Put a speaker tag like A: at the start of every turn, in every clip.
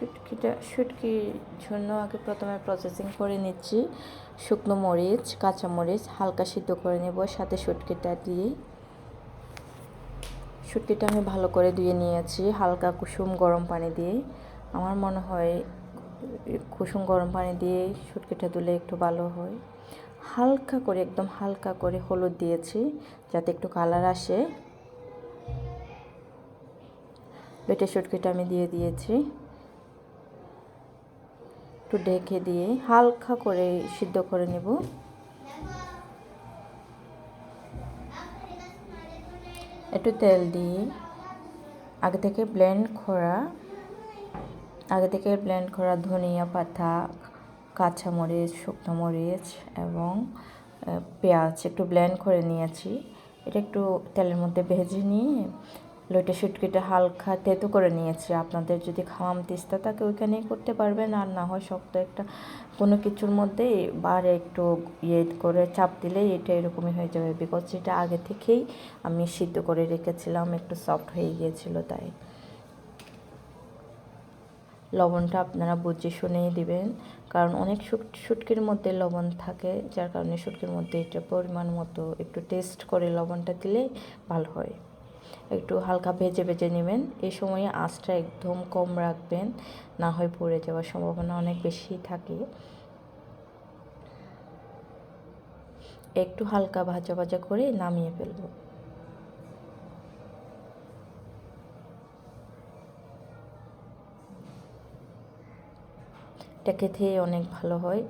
A: শুটকিটা, শুটকির জন্য আগে প্রথমে প্রসেসিং করে নিচ্ছি। শুকনো মরিচ, কাঁচা মরিচ হালকা সিদ্ধ করে নেব, সাথে শুটকিটা দিয়ে। শুটকিটা আমি ভালো করে ধুয়ে নিয়েছি, হালকা কুসুম গরম পানি দিয়ে। আমার মনে হয় কুসুম গরম পানি দিয়ে শুটকিটা ধুলে একটু ভালো হয়। হালকা করে, একদম হালকা করে হলুদ দিয়েছি, যাতে একটু কালার আসে। পেটে শুটকিটা আমি দিয়ে দিয়েছি। একটু ঢেকে দিয়ে হালকা করে সিদ্ধ করে নেব। একটু তেল দিয়ে আগে থেকে ব্লেন্ড করা, আগে থেকে ব্লেন্ড করা ধনিয়া পাতা কাঁচামরিচ শুকনো মরিচ এবং পেঁয়াজ একটু ব্লেন্ড করে নিয়েছি। এটা একটু তেলের মধ্যে ভেজে নিয়ে লইটা শুটকিটা হালকা তেতো করে নিয়েছি। আপনাদের যদি খাওয়াম তিস্তা থাকে ওইখানেই করতে পারবেন। আর না হয় শক্ত একটা কোনো কিছুর মধ্যে বারে একটু ইয়ে করে চাপ দিলেই এটা এরকমই হয়ে যাবে। বিকজ এটা আগে থেকেই আমি সিদ্ধ করে রেখেছিলাম, একটু সফট হয়ে গিয়েছিল তাই। লবণটা আপনারা বুঝে শুনেই দিবেন। কারণ অনেক শুটকির মধ্যে লবণ থাকে, যার কারণে শুটকির মধ্যে এটা পরিমাণ মতো একটু টেস্ট করে লবণটা দিলেই ভালো হয়। একটু হালকা ভেজে ভেজে নেবেন। এই সময়ে আঁচটা একদম কম রাখবেন, না হয় পড়ে যাওয়ার সম্ভাবনা অনেক বেশি থাকে। একটু হালকা ভাজা ভাজা করে নামিয়ে ফেলব। এটা খেতে অনেক ভালো হয়।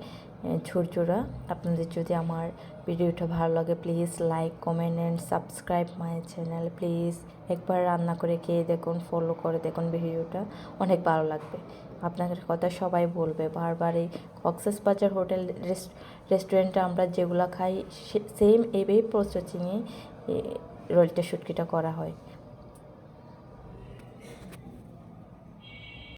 A: ঝুরঝুরা। আপনাদের যদি আমার ভিডিওটা ভালো লাগে please like comment and subscribe my channel please একবার রান্না করে খেয়ে দেখুন ফলো করে দেখুন ভিডিওটা। অনেক ভালো লাগবে। আপনাদের কথা সবাই বলবে। বারবার এই কক্সেস বাজার হোটেল রেস্টুরেন্টে আমরা যেগুলো খাই সেম এভাবেই প্রসেসিংয়ে রোলটা শুটকিটা করা হয়।